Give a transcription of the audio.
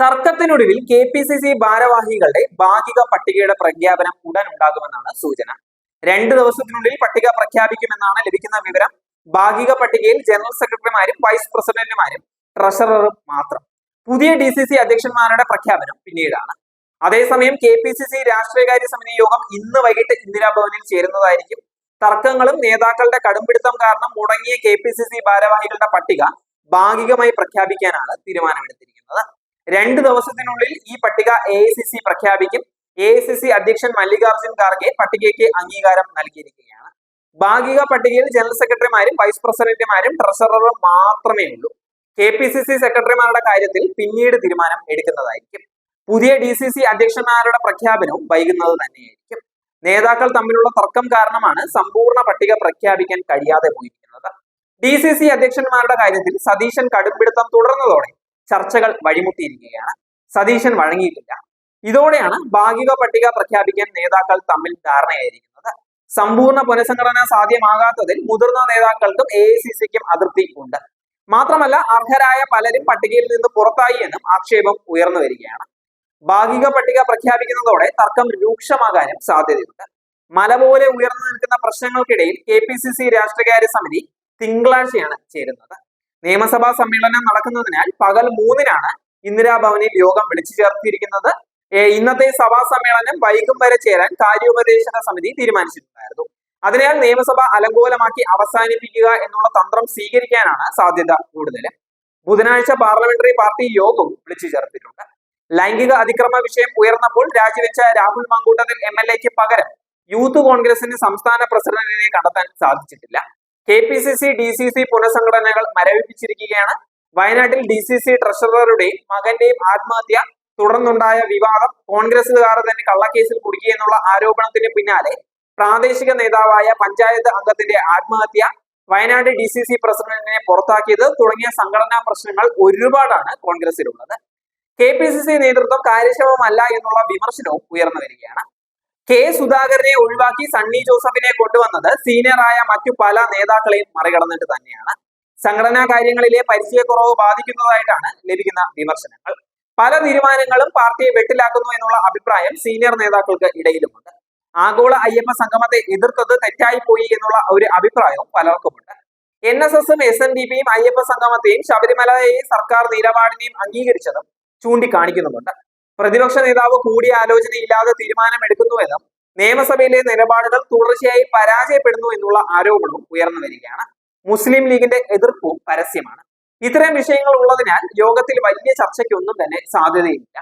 തർക്കത്തിനൊടുവിൽ K P C C ഭാരവാഹികളുടെ ഭാഗിക പട്ടികയുടെ പ്രഖ്യാപനം ഉടൻ ഉണ്ടാകുമെന്നാണ് സൂചന. രണ്ടു ദിവസത്തിനുള്ളിൽ പട്ടിക പ്രഖ്യാപിക്കുമെന്നാണ് ലഭിക്കുന്ന വിവരം ഭാഗിക പട്ടികയിൽ ജനറൽ സെക്രട്ടറിമാരും വൈസ് പ്രസിഡന്റുമാരും ട്രഷററും മാത്രം. പുതിയ ഡി സി സി അധ്യക്ഷന്മാരുടെ പ്രഖ്യാപനം പിന്നീടാണ്. അതേസമയം കെ പി സി സി രാഷ്ട്രീയകാര്യ സമിതി യോഗം ഇന്ന് വൈകിട്ട് ഇന്ദിരാഭവനിൽ ചേരുന്നതായിരിക്കും. തർക്കങ്ങളും നേതാക്കളുടെ കടുംപിടുത്തം കാരണം മുടങ്ങിയ കെ പി സി സി ഭാരവാഹികളുടെ പട്ടിക ഭാഗികമായി പ്രഖ്യാപിക്കാനാണ് തീരുമാനമെടുത്തിരിക്കുന്നത്. രണ്ട് ദിവസത്തിനുള്ളിൽ ഈ പട്ടിക എ പ്രഖ്യാപിക്കും. എ അധ്യക്ഷൻ മല്ലികാർജുൻ ഖാർഗെ പട്ടികയ്ക്ക് അംഗീകാരം നൽകിയിരിക്കുകയാണ്. ഭാഗിക പട്ടികയിൽ ജനറൽ സെക്രട്ടറിമാരും വൈസ് പ്രസിഡന്റുമാരും ട്രഷററും മാത്രമേ ഉള്ളൂ. കെ സെക്രട്ടറിമാരുടെ കാര്യത്തിൽ പിന്നീട് തീരുമാനം എടുക്കുന്നതായിരിക്കും. പുതിയ ഡി അധ്യക്ഷന്മാരുടെ പ്രഖ്യാപനവും വൈകുന്നത് തന്നെയായിരിക്കും. നേതാക്കൾ തമ്മിലുള്ള തർക്കം കാരണമാണ് സമ്പൂർണ പട്ടിക പ്രഖ്യാപിക്കാൻ കഴിയാതെ പോയിരിക്കുന്നത്. ഡി അധ്യക്ഷന്മാരുടെ കാര്യത്തിൽ സതീശൻ കടുംപിടുത്തം തുടർന്നതോടെ ചർച്ചകൾ വഴിമുട്ടിയിരിക്കുകയാണ്. സതീശൻ വഴങ്ങിയിട്ടില്ല. ഇതോടെയാണ് ഭാഗിക പട്ടിക പ്രഖ്യാപിക്കാൻ നേതാക്കൾ തമ്മിൽ ധാരണയായിരിക്കുന്നത്. സമ്പൂർണ പുനഃസംഘടന സാധ്യമാകാത്തതിൽ മുതിർന്ന നേതാക്കൾക്കും എ ഐ സി സിക്കും അതൃപ്തി ഉണ്ട് മാത്രമല്ല അർഹരായ പലരും പട്ടികയിൽ നിന്ന് പുറത്തായി എന്നും ആക്ഷേപം ഉയർന്നു വരികയാണ്. ഭാഗിക പട്ടിക പ്രഖ്യാപിക്കുന്നതോടെ തർക്കം രൂക്ഷമാകാനും സാധ്യതയുണ്ട്. മല പോലെ ഉയർന്നു നിൽക്കുന്ന പ്രശ്നങ്ങൾക്കിടയിൽ കെ പി സി സി രാഷ്ട്രീയകാര്യ സമിതി തിങ്കളാഴ്ചയാണ് ചേരുന്നത്. നിയമസഭാ സമ്മേളനം നടക്കുന്നതിനാൽ പകൽ മൂന്നിനാണ് ഇന്ദിരാഭവനിൽ യോഗം വിളിച്ചു ചേർത്തിരിക്കുന്നത്. ഇന്നത്തെ സഭാ സമ്മേളനം വൈകും വരെ ചേരാൻ കാര്യോപദേശക സമിതി തീരുമാനിച്ചിട്ടുണ്ടായിരുന്നു. അതിനാൽ നിയമസഭ അലങ്കോലമാക്കി അവസാനിപ്പിക്കുക എന്നുള്ള തന്ത്രം സ്വീകരിക്കാനാണ് സാധ്യത കൂടുതൽ. ബുധനാഴ്ച പാർലമെന്ററി പാർട്ടി യോഗം വിളിച്ചു ചേർത്തിട്ടുണ്ട്. ലൈംഗിക അതിക്രമ വിഷയം ഉയർന്നപ്പോൾ രാജിവെച്ച രാഹുൽ മങ്കൂട്ടത്തിൽ എം എൽ എക്ക് പകരം യൂത്ത് കോൺഗ്രസിന് സംസ്ഥാന പ്രസിഡന്റിനെ കണ്ടെത്താൻ സാധിച്ചിട്ടില്ല. K P C C D C C പുനഃസംഘടനകൾ മരവിപ്പിച്ചിരിക്കുകയാണ്. വയനാട്ടിൽ ഡി സി സി ട്രഷററുടെയും മകന്റെയും ആത്മഹത്യ തുടർന്നുണ്ടായ വിവാദം കോൺഗ്രസുകാർ തന്നെ കള്ളക്കേസിൽ കുടുക്കിയെന്നുള്ള ആരോപണത്തിന് പിന്നാലെ പ്രാദേശിക നേതാവായ പഞ്ചായത്ത് അംഗത്തിന്റെ ആത്മഹത്യ വയനാട് ഡി സി സി പ്രസിഡന്റിനെ പുറത്താക്കിയത് തുടങ്ങിയ സംഘടനാ പ്രശ്നങ്ങൾ ഒരുപാടാണ് കോൺഗ്രസിലുള്ളത് കെ പി സി സി നേതൃത്വം കാര്യക്ഷമമല്ല എന്നുള്ള വിമർശനവും ഉയർന്നു വരികയാണ്. കെ സുധാകരനെ ഒഴിവാക്കി സണ്ണി ജോസഫിനെ കൊണ്ടുവന്നത് സീനിയറായ മറ്റു പല നേതാക്കളെയും മറികടന്നിട്ട് തന്നെയാണ്. സംഘടനാ കാര്യങ്ങളിലെ പരിചയക്കുറവ് ബാധിക്കുന്നതായിട്ടാണ് ലഭിക്കുന്ന വിമർശനങ്ങൾ. പല തീരുമാനങ്ങളും പാർട്ടിയെ വെട്ടിലാക്കുന്നു എന്നുള്ള അഭിപ്രായം സീനിയർ നേതാക്കൾക്ക് ഇടയിലുമുണ്ട്. ആഗോള അയ്യപ്പ സംഗമത്തെ എതിർത്തത് തെറ്റായി പോയി എന്നുള്ള ഒരു അഭിപ്രായവും പലർക്കുമുണ്ട്. എൻ എസ് എസും എസ് എൻ ഡി പിയും അയ്യപ്പ സംഗമത്തെയും ശബരിമലയെയും സർക്കാർ നിലപാടിനെയും അംഗീകരിച്ചതും ചൂണ്ടിക്കാണിക്കുന്നുമുണ്ട്. പ്രതിപക്ഷ നേതാവ് കൂടിയാലോചനയില്ലാതെ തീരുമാനമെടുക്കുന്നുവെന്നും നിയമസഭയിലെ നിലപാടുകൾ തുടർച്ചയായി പരാജയപ്പെടുന്നു എന്നുള്ള ആരോപണവും ഉയർന്നു വരികയാണ്. മുസ്ലിം ലീഗിന്റെ എതിർപ്പും പരസ്യമാണ്. ഇത്തരം വിഷയങ്ങൾ ഉള്ളതിനാൽ യോഗത്തിൽ വലിയ ചർച്ചയ്ക്കൊന്നും തന്നെ സാധ്യതയില്ല.